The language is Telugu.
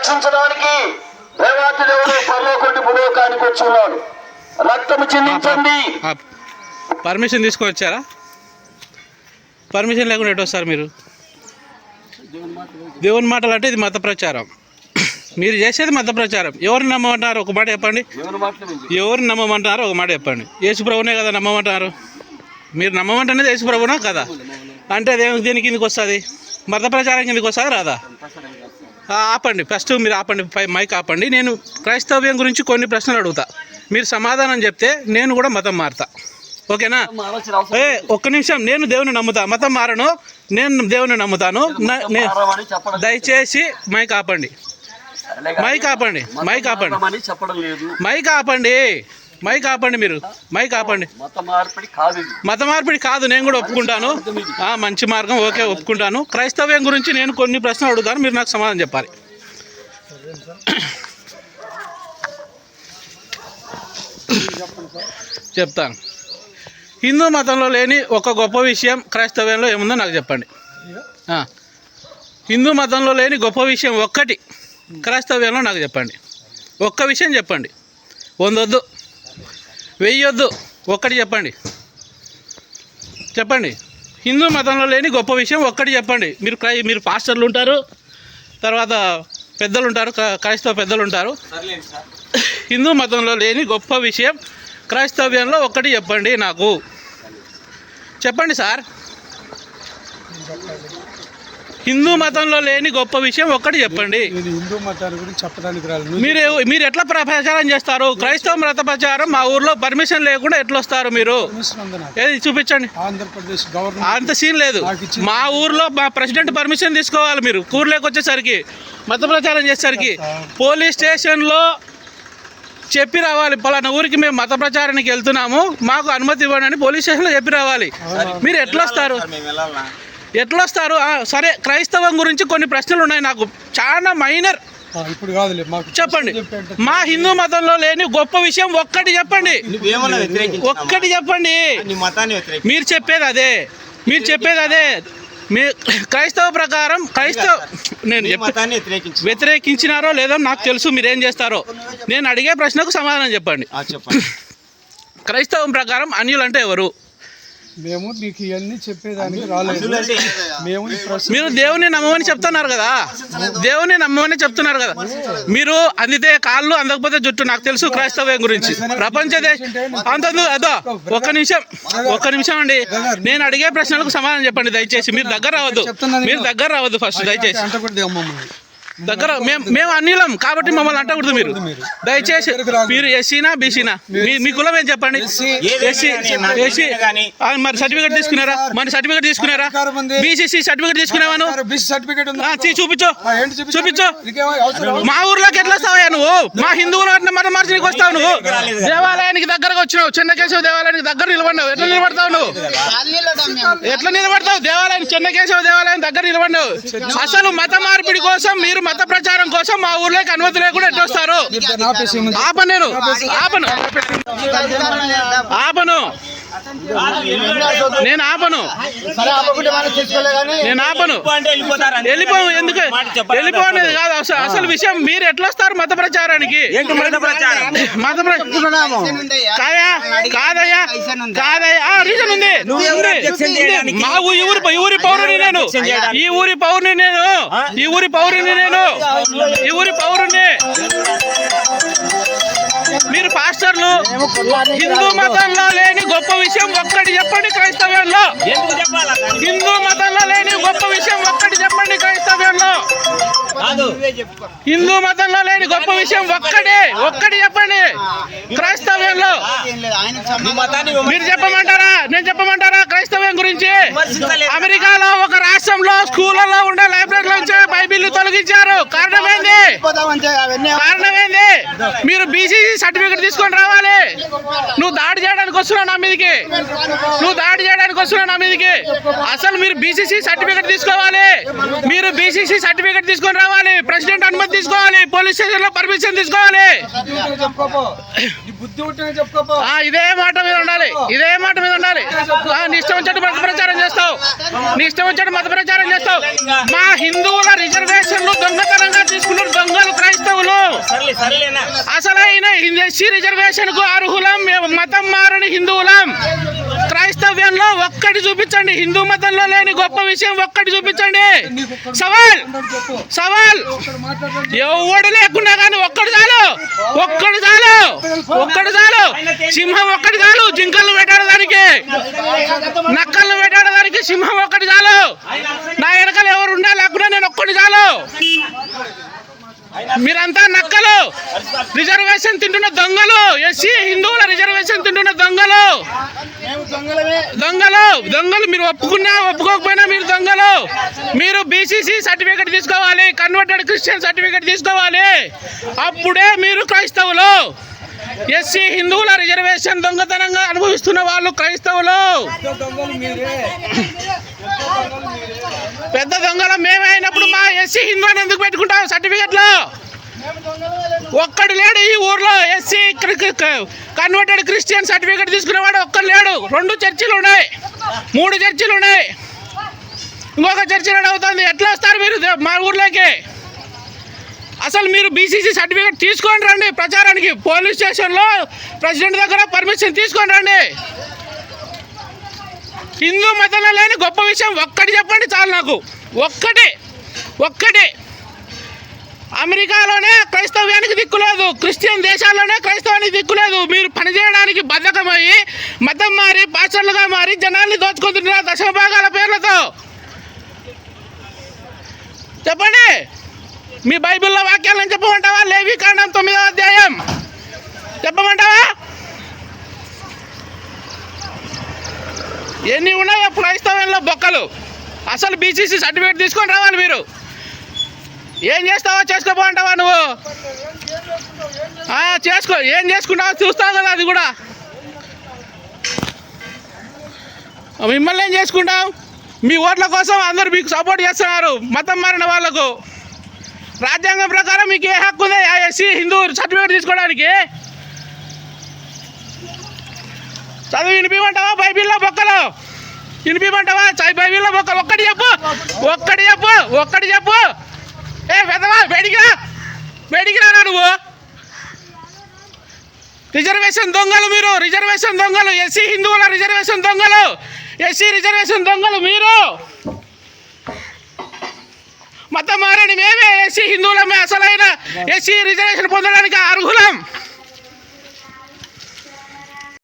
రక్షించడానికి దేవాతి దేవుడు పరలోకొండి భూలోకానికి వచ్చి ఉన్నాడు రక్తము చిందించండి. పర్మిషన్ తీసుకొని వచ్చారా పర్మిషన్ లేకుండా ఎటు వస్తారు మీరు? దేవుని మాటలు అంటే ఇది మత ప్రచారం. మీరు చేసేది మత ప్రచారం. ఎవరిని నమ్మమంటారు? ఒక మాట చెప్పండి. ఎవరిని నమ్మమంటారు? ఒక మాట చెప్పండి. యేసు ప్రభునే కదా నమ్మమంటారు? మీరు నమ్మమంటున్నది యేసు ప్రభునా కదా? అంటే అదే దీని కిందకి వస్తుంది? మత ప్రచారం కిందకి వస్తుంది రాదా? ఆపండి. ఫస్ట్ మీరు ఆపండి. మైక్ ఆపండి. నేను క్రైస్తవ్యం గురించి కొన్ని ప్రశ్నలు అడుగుతా. మీరు సమాధానం చెప్తే నేను కూడా మతం మారుతా. ఓకేనా? ఏ ఒక్క నిమిషం. నేను దేవుని నమ్ముతా. మతం మారను. నేను దేవుని నమ్ముతాను. దయచేసి మైక్ ఆపండి. మైక్ ఆపండి. మైక్ ఆపండి. మైక్ ఆపండి. మైక్ ఆపండి మీరు. మైక్ ఆపండి. మత మార్పిడి కాదు నేను కూడా ఒప్పుకుంటాను. ఆ, మంచి మార్గం ఓకే ఒప్పుకుంటాను. క్రైస్తవ్యం గురించి నేను కొన్ని ప్రశ్నలు అడుగుతాను మీరు నాకు సమాధానం చెప్పాలి. చెప్తాను. హిందూ మతంలో లేని ఒక గొప్ప విషయం క్రైస్తవ్యంలో ఏముందో నాకు చెప్పండి. హిందూ మతంలో లేని గొప్ప విషయం ఒక్కటి క్రైస్తవ్యంలో నాకు చెప్పండి. ఒక్క విషయం చెప్పండి. వందొద్దు. వెయ్యొద్దు. ఒక్కటి చెప్పండి. చెప్పండి. హిందూ మతంలో లేని గొప్ప విషయం ఒక్కటి చెప్పండి. మీరు క్రై మీరు పాస్టర్లు ఉంటారు తర్వాత పెద్దలు ఉంటారు క్ర- క్రైస్తవ పెద్దలు ఉంటారు హిందూ మతంలో లేని గొప్ప విషయం క్రైస్తవ్యంలో ఒక్కటి చెప్పండి నాకు. చెప్పండి సార్. హిందూ మతంలో లేని గొప్ప విషయం ఒక్కటి చెప్పండి. నేను హిందూ మతాన్ని గురించి చెప్పడానికి రాలేదు. మీరు మీరు ఎట్లా ప్ర- ప్రచారం చేస్తారు? క్రైస్తవ మత ప్రచారం మా ఊర్లో పర్మిషన్ లేకుండా ఎట్లా వస్తారు మీరు. ఏది చూపించండి. ఆంధ్రప్రదేశ్ గవర్నమెంట్ అంత సీన్ లేదు. మా ఊర్లో మా ప్రెసిడెంట్ పర్మిషన్ తీసుకోవాలి మీరు. ఊర్లోకి వచ్చేసరికి మత ప్రచారం చేసేసరికి. పోలీస్ స్టేషన్లో చెప్పి రావాలి. పలానా ఊరికి మేము మత ప్రచారానికి వెళ్తున్నాము. మాకు అనుమతి ఇవ్వండి అని పోలీస్ స్టేషన్లో చెప్పి రావాలి. మీరు ఎట్లా వస్తారు? ఎట్లా వస్తారు ఆ, సరే క్రైస్తవం గురించి కొన్ని ప్రశ్నలు ఉన్నాయి నాకు. చాలా మైనర్. ఇప్పుడు కాదులే మాకు చెప్పండి. మా హిందూ మతంలో లేని గొప్ప విషయం ఒక్కటి చెప్పండి? ఒక్కటి చెప్పండి. నీ మతాన్ని వ్యతిరేకి మీరు చెప్పేది అదే. మీరు చెప్పేది అదే. మీ క్రైస్తవ ప్రకారం క్రైస్తవ నేను వ్యతిరేకించినారో లేదో నాకు తెలుసు మీరేం చేస్తారో. నేను అడిగే ప్రశ్నకు సమాధానం చెప్పండి. ఆ, చెప్పండి. క్రైస్తవం ప్రకారం అన్యులు అంటే ఎవరు? మేము నీకు ఇవన్నీ చెప్పేదానికి రాలేదు. మేము మీరు దేవుని నమ్మమని చెప్తున్నారు కదా. దేవుని నమ్మమని చెప్తున్నారు కదా. మీరు అందితే కాళ్ళు అందకపోతే జుట్టు నాకు తెలుసు క్రైస్తవ్యం గురించి. ప్రపంచ దేశ అంత అదో ఒక్క నిమిషం ఒక్క నిమిషం అండి. నేను అడిగే ప్రశ్నలకు సమాధానం చెప్పండి దయచేసి. మీరు దగ్గర రావద్దు. మీరు దగ్గర రావద్దు ఫస్ట్ దయచేసి. దగ్గర మేము మేము అన్నిలం కాబట్టి మమ్మల్ని అంటకూడదు మీరు. దయచేసి మీరు ఎస్సీనా బీసీనా? మీ మీ కులం ఏం చెప్పండి? ఎస్సీ మరి సర్టిఫికేట్ తీసుకున్నారా? మరి సర్టిఫికేట్ తీసుకున్నారా? బీసీసీ సర్టిఫికేట్ తీసుకున్నావాను బిస్ సర్టిఫికేట్ ఉంది. ఆ, తీ చూపించు. చూపించు? మా ఊర్లోకి ఎట్లా వస్తావా నువ్వు? మా హిందువులు అంటే మత మార్చడానికి వస్తావు నువ్వు? దేవాలయానికి దగ్గరకు వచ్చినావు. చెన్నకేశవ దేవాలయానికి దగ్గర నిలబడినావు. ఎట్లా నిలబడతావు నువ్వు? ఎట్లా నిలబడతావు? దేవాలయం చెన్నకేశవ దేవాలయం దగ్గర నిలబడినావు. అసలు మత మార్పిడి కోసం మీరు మత ప్రచారం కోసం మా ఊర్లోకి అనుమతి లేకుండా ఉంది. ఆపను నేను ఆపను ఆపను నేను ఆపను. నేను ఆపను. వెళ్ళిపోవు ఎందుకు. వెళ్ళిపోనేది కాదు. అసలు అసలు విషయం మీరు ఎట్లా వస్తారు మత ప్రచారానికి? ఏంటి మత కాదయా కాదయ్యా కాదయ్యా రీజన్ ఉంది? మా ఊరి ఈ ఊరి పౌరుని నేను? ఈ ఊరి పౌరుని నేను. ఈ ఊరి పౌరుని నేను. ఈ ఊరి పౌరుని. మీరు పాస్టర్లు హిందూ మతంలో లేని గొప్ప విషయం ఒక్కటి చెప్పండి క్రైస్తవ్యంలో ఎందుకు చెప్పాలా కానీ? హిందూ మతంలో లేని గొప్ప విషయం ఒక్కటి చెప్పండి క్రైస్తవ్యంలో హిందూ మతంలో లేని గొప్ప విషయం ఒక్కటే ఒక్కటి చెప్పండి. క్రైస్తవ్యంలో. మీరు చెప్పమంటారా? నేను చెప్పమంటారా క్రైస్తవ్యం గురించి. అమెరికాలో ఒక రాష్ట్రంలో స్కూళ్ళలో ఉండే లైబ్రరీలో నుంచి బైబిల్ తొలగించారు. కారణం ఏంది కారణం ఏంది మీరు బీసీసీ సర్టిఫికేట్ తీసుకొని రావాలి. నువ్వు దాడి చేయడానికి వస్తున్నావు నా మీదకి? నువ్వు దాడి చేయడానికి వస్తున్నావు నా మీదకి? అసలు మీరు బీసీసీ సర్టిఫికేట్ తీసుకోవాలి. మీరు బీసీసీ సర్టిఫికేట్ తీసుకొని రావాలి. ప్రెసిడెంట్ అనుమతి తీసుకోవాలి. పోలీస్ స్టేషన్లో పర్మిషన్ తీసుకోవాలి. ఇదే మాట మీద ఉండాలి. ఇదే మాట నీ ఇష్టం మత ప్రచారం చేస్తావు. నీ ఇష్టం వచ్చేట్టు మత ప్రచారం చేస్తావు. మా హిందువుల రిజర్వేషన్లు దొంగతనంగా తీసుకున్నారు దొంగలు సరేలేనా? అసలైన ఎస్సీ రిజర్వేషన్కు అర్హులం మతం మారని హిందువులం. మతంలో ఒక్కటి చూపించండి. హిందూ మతంలో లేని గొప్ప విషయం ఒక్కటి చూపించండి. సవాల్! సవాల్! ఎవడు లేకున్నా కానీ ఒక్కడు చాలు. ఒక్కడు చాలు. ఒక్కడు చాలు. సింహం ఒక్కటి చాలు. జింకలు వేటాడడానికి నక్కలను వేటాడడానికి సింహం ఒక్కటి చాలు. నా వెనకాల ఎవరు ఉండాలి లేకుండా నేను ఒక్కటి చాలు. మీరంతా నక్కలు. రిజర్వేషన్ తింటున్న దొంగలు. ఎస్సీ హిందువుల రిజర్వేషన్ తింటున్న దొంగలు. దొంగలు. దొంగలు. మీరు ఒప్పుకున్నా ఒప్పుకోకపోయినా మీరు దొంగలు. మీరు బీసీసీ సర్టిఫికేట్ తీసుకోవాలి కన్వర్టెడ్ క్రిస్టియన్ సర్టిఫికేట్ తీసుకోవాలి. అప్పుడే మీరు క్రైస్తవులు. ఎస్సీ హిందువుల రిజర్వేషన్ దొంగతనంగా అనుభవిస్తున్న వాళ్ళు క్రైస్తవులు. పెద్ద దొంగలు మేమే అయినప్పుడు మా ఎస్సీ హిందూ అని ఎందుకు పెట్టుకుంటాం సర్టిఫికెట్లో? ఒక్కడు లేడు ఈ ఊర్లో ఎస్సీ కన్వర్టెడ్ క్రిస్టియన్ సర్టిఫికేట్ తీసుకునేవాడు ఒక్కడు లేడు. రెండు చర్చిలు ఉన్నాయి. మూడు చర్చిలు ఉన్నాయి. ఇంకొక చర్చి రెడీ అవుతుంది. ఎట్లా వస్తారు మీరు మా ఊర్లోకి? అసలు మీరు బీసీసీ సర్టిఫికేట్ తీసుకొని రండి ప్రచారానికి. పోలీస్ స్టేషన్లో ప్రెసిడెంట్ దగ్గర పర్మిషన్ తీసుకొని రండి. హిందూ మతంలో లేని గొప్ప విషయం ఒక్కటి చెప్పండి చాలు నాకు. ఒక్కటి ఒక్కటి. అమెరికాలోనే క్రైస్తవ్యానికి దిక్కులేదు క్రిస్టియన్ దేశాల్లోనే క్రైస్తవానికి దిక్కులేదు మీరు పనిచేయడానికి బద్ధకమయ్యి మతం మారి పాస్టర్లుగా మారి జనాల్ని దోచుకుంటున్నారు దశభాగాల పేర్లతో. చెప్పండి. మీ బైబిల్లో వాక్యాలను చెప్పమంటావా? లేవి కాండం తొమ్మిదవ అధ్యాయం. చెప్పమంటావా? ఎన్ని ఉన్నాయో క్రైస్తవంలో బొక్కలు. అసలు బీసీసీ సర్టిఫికేట్ తీసుకొని రావాలి మీరు. ఏం చేస్తావో చేసుకోపోంటావా నువ్వు? చేసుకో. ఏం చేసుకుంటావో చూస్తావు కదా అది కూడా. మిమ్మల్ని ఏం చేసుకుంటావు మీ ఓట్ల కోసం అందరూ మీకు సపోర్ట్ చేస్తున్నారు మతం మారిన వాళ్ళకు రాజ్యాంగం ప్రకారం మీకు ఏ హక్కు ఉంది? ఆ ఎస్సీ హిందూ సర్టిఫికేట్ తీసుకోవడానికి. చదువు వినిపించమంటావా బైబిల్లో బొక్కలు. వినిపించమంటావా చై బైబిల్లో బొక్కలు. ఒక్కటి చెప్పు. ఒక్కటి చెప్పు. ఒక్కటి చెప్పు. ఏ పెద్దవా వేడికిరా. వేడికిరా నువ్వు? రిజర్వేషన్ దొంగలు మీరు రిజర్వేషన్ దొంగలు ఎస్సీ హిందువుల రిజర్వేషన్ దొంగలు ఎస్సీ రిజర్వేషన్ దొంగలు మీరు. మతం మారని మేమే ఎస్సీ హిందువులమే అసలైన ఎస్సీ రిజర్వేషన్ పొందడానికి అర్హులం.